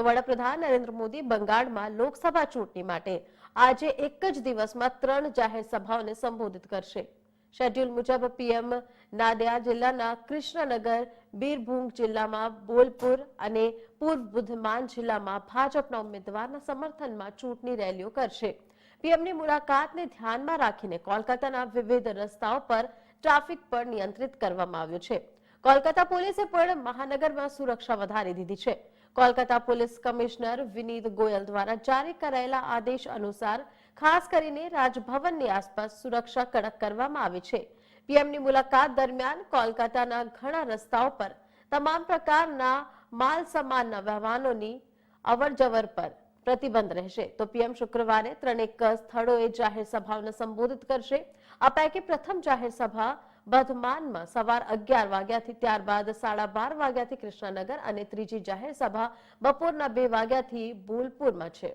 તો વડાપ્રધાન નરેન્દ્ર મોદી બંગાળમાં લોકસભા ચૂંટણી માટે આજે એક જ દિવસમાં ત્રણ જાહેર સભાઓને સંબોધિત કરશે. શેડ્યુલ મુજબ પીએમ નાદિયા જિલ્લાના કૃષ્ણનગર, બીરભૂમ જિલ્લામાં બોલપુર અને પૂર્વ બુધમાન જિલ્લામાં ભાજપના ઉમેદવારના સમર્થનમાં ચૂંટણી રેલીઓ કરશે. પીએમની મુલાકાતને ધ્યાનમાં રાખીને કોલકાતાના વિવિધ રસ્તાઓ પર ટ્રાફિક પર નિયંત્રિત કરવામાં આવ્યું છે. કોલકાતા પોલીસે પણ મહાનગરમાં સુરક્ષા વધારી દીધી છે. કોલકાતા પોલીસ કમિશનર વિનીત ગોયલ દ્વારા જારી કરાયેલા આદેશ અનુસાર ખાસ કરીને રાજભવનની આસપાસ સુરક્ષા કડક કરવામાં આવી છે. પીએમની મુલાકાત દરમિયાન કોલકાતાના ઘણા રસ્તાઓ પર તમામ પ્રકારના માલ સામાનના વાહનોની અવરજવર પર પ્રતિબંધ રહેશે. તો પીએમ શુક્રવારે ત્રણેક સ્થળોએ જાહેર સભાઓને સંબોધિત કરશે. આ પૈકી પ્રથમ જાહેર સભા બધમાનમાં સવાર અગિયાર વાગ્યાથી ત્યારબાદ સાડા બાર વાગ્યાથી કૃષ્ણનગર અને ત્રીજી જાહેર સભા બપોરના બે વાગ્યાથી બોલપુરમાં છે.